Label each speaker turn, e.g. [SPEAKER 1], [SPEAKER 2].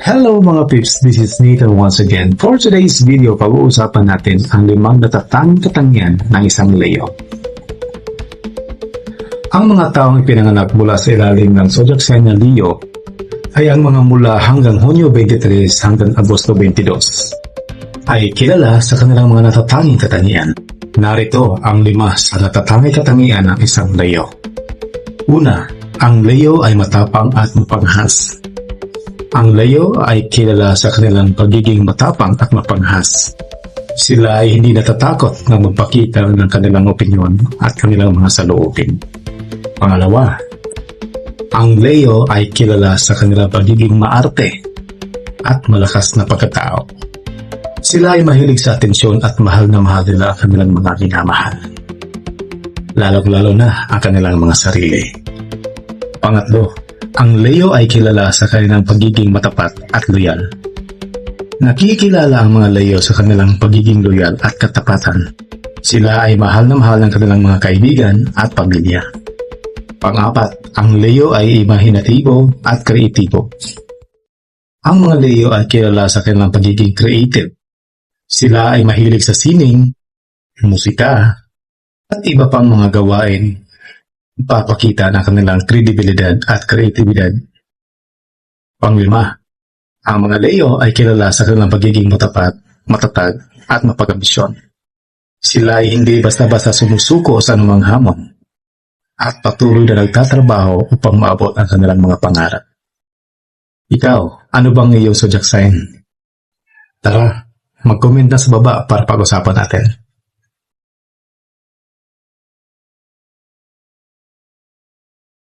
[SPEAKER 1] Hello mga pips, this is Nathan once again. For today's video, pag-uusapan natin ang limang natatanging katangian ng isang Leo. Ang mga taong ipinanganak mula sa ilalim ng zodiac sign na Leo ay ang mga mula hanggang Hunyo 23 hanggang Agosto 22 ay kilala sa kanilang mga natatanging katangian. Narito ang lima sa natatanging katangian ng isang Leo. Una, ang Leo ay matapang at mapanghas. Ang Leo ay kilala sa kanilang pagiging matapang at mapanghas. Sila ay hindi natatakot na magpakita ng kanilang opinyon at kanilang mga saloobin. Pangalawa, ang Leo ay kilala sa kanilang pagiging maarte at malakas na pagkatao. Sila ay mahilig sa atensyon at mahal na mahal nila ang kanilang mga minamahal. Lalong-lalo na ang kanilang mga sarili. Pangatlo, ang Leo ay kilala sa kanilang pagiging matapat at loyal. Nakikilala ang mga Leo sa kanilang pagiging loyal at katapatan. Sila ay mahal na mahal ng kanilang mga kaibigan at pamilya. Pangapat, ang Leo ay imahinatibo at kreatibo. Ang mga Leo ay kilala sa kanilang pagiging creative. Sila ay mahilig sa sining, musika, at iba pang mga gawain papakita ng kanilang kredibilidad at kreatibidad. Panglima, ang mga Leo ay kilala sa kanilang pagiging matapat, matatag, at mapagambisyon. Sila ay hindi basta-basta sumusuko sa anumang hamon at patuloy na nagtatrabaho upang maabot ang kanilang mga pangarap. Ikaw, ano bang iyong zodiac sign? Tara, mag-comment na sa baba para pag-usapan natin.